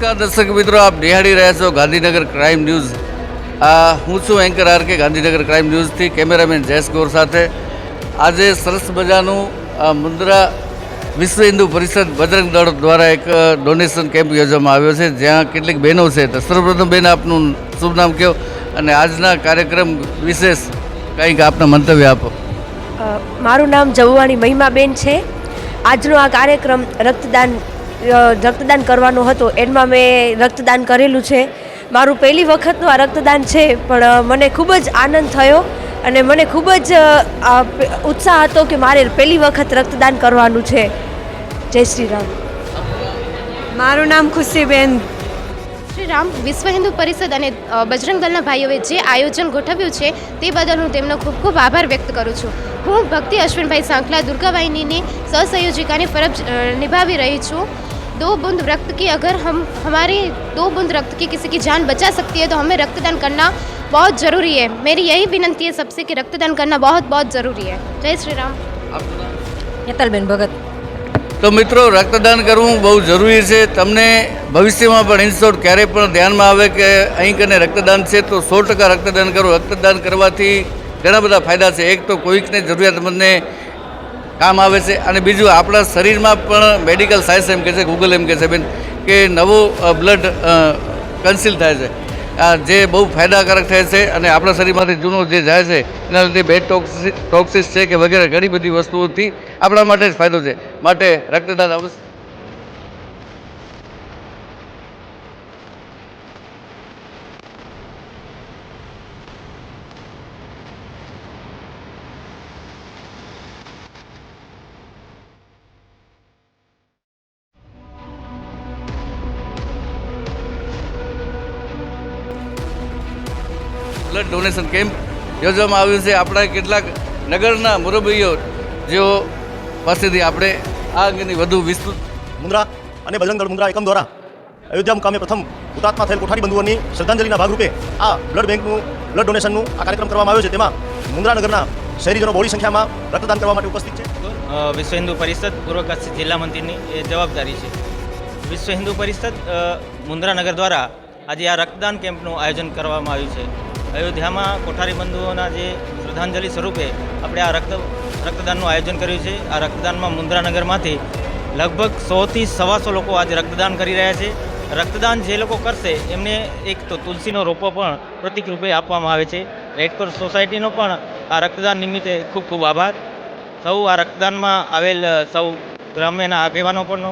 નમસ્કાર દર્શક મિત્રો, આપ નિહાળી રહ્યા છો ગાંધીનગર ક્રાઇમ ન્યૂઝ. આ, હું છું anchor R K, Gandhinagar crime ન્યૂઝથી cameraman Jayesh Gor સાથે. આજે સરસ મજાનું મુન્દ્રા વિશ્વ હિન્દુ પરિષદ બજરંગ દળ દ્વારા એક ડોનેશન કેમ્પ યોજવામાં આવ્યો છે, જ્યાં કેટલીક બહેનો છે તો, સર્વપ્રથમ બેન આપનું શુભ નામ કહો અને આજના કાર્યક્રમ વિશેષ કંઈક આપના મંતવ્ય આપો. મારું નામ જવુવાણી મહિમાબેન છે. આજનો આ કાર્યક્રમ રક્તદાન રક્તદાન કરવાનો હતો. એમાં મેં રક્તદાન કરેલું છે. મારું પહેલી વખતનું આ રક્તદાન છે પણ મને ખૂબ જ આનંદ થયો અને મને ખૂબ જ ઉત્સાહ હતો કે મારે પહેલી વખત રક્તદાન કરવાનું છે. જય શ્રી રામ. મારું નામ ખુશીબેન. શ્રી રામ વિશ્વ હિન્દુ પરિષદ અને બજરંગ દળના ભાઈઓએ જે આયોજન ગોઠવ્યું છે તે બદલ હું તેમનો ખૂબ ખૂબ આભાર વ્યક્ત કરું છું. હું ભક્તિ અશ્વિનભાઈ સાંકલા દુર્ગા વાહિનીની સહસંયોજિકાની ફરજ અ, નિભાવી રહી છું दो बूंद रक्त की अगर हम हमारी दो बूंद रक्त की किसी की जान बचा सकती है तो हमें रक्तदान करना बहुत ज़रूरी है मेरी यही विनंती है सबसे कि रक्तदान करना बहुत बहुत ज़रूरी है जय श्री राम યતલબેન ભગત તો મિત્રો રક્તદાન કરવું બહુ જરૂરી છે તમને ભવિષ્યમાં પણ ઇન્સ્યોર ક્યારેય પણ ધ્યાનમાં આવે કે અહીં કને રક્તદાન છે તો સો ટકા રક્તદાન કરો રક્તદાન કરવાથી ઘણા બધા ફાયદા છે. એક તો કોઈકને જરૂરિયાતમંદને કામ આવે છે અને બીજું આપણા શરીરમાં પણ મેડિકલ સાયન્સ એમ કહે છે ગૂગલ એમ કહે છે, બેન, કે નવો બ્લડ કન્સીલ થાય છે. આ જે બહુ ફાયદાકારક થાય છે અને આપણા શરીરમાંથી જૂનો જે જાય છે, એના લીધે બેડ ટોક્સિસ ટોક્સિસ છે કે વગેરે ઘણી બધી વસ્તુઓથી આપણા માટે જ ફાયદો છે. માટે રક્તદાન અવશ્ય બ્લડ ડોનેશન કેમ્પ યોજવામાં આવ્યું છે. આપણા કેટલાક નગરના મુરબ્બીઓ જેઓ પાસેથી આપણે આ અંગેની વધુ વિસ્તૃત મુન્દ્રા અને બજરંગદળ મુન્દ્રા એકમ દ્વારા અયોધ્યા મુકામે પ્રથમ હુતાત્મા થયેલ કોઠારી બંધુઓની શ્રદ્ધાંજલિના ભાગરૂપે આ બ્લડ બેંકનું બ્લડ ડોનેશનનું આ કાર્યક્રમ કરવામાં આવ્યો છે. તેમાં મુન્દ્રા નગરના શહેરીજનો બહોળી સંખ્યામાં રક્તદાન કરવા માટે ઉપસ્થિત છે. વિશ્વ હિન્દુ પરિષદ પૂર્વ કચ્છ જિલ્લા મંત્રીની એ જવાબદારી છે. વિશ્વ હિન્દુ પરિષદ મુન્દ્રા નગર દ્વારા આજે આ રક્તદાન કેમ્પનું આયોજન કરવામાં આવ્યું છે. અયોધ્યામાં કોઠારી બંધુઓના જે શ્રદ્ધાંજલિ સ્વરૂપે આપણે આ રક્ત, રક્તદાનનું આયોજન કર્યું છે. આ રક્તદાનમાં મુન્દ્રાનગરમાંથી લગભગ સોથી સવાસો લોકો આજે રક્તદાન કરી રહ્યા છે. રક્તદાન જે લોકો કરશે એમને એક તો તુલસીનો રોપો પણ પ્રતિકરૂપે આપવામાં આવે છે. રેડક્રોસ સોસાયટીનો પણ આ રક્તદાન નિમિત્તે ખૂબ ખૂબ આભાર. સૌ આ રક્તદાનમાં આવેલ સૌ ગ્રામ્યના આગેવાનો પણ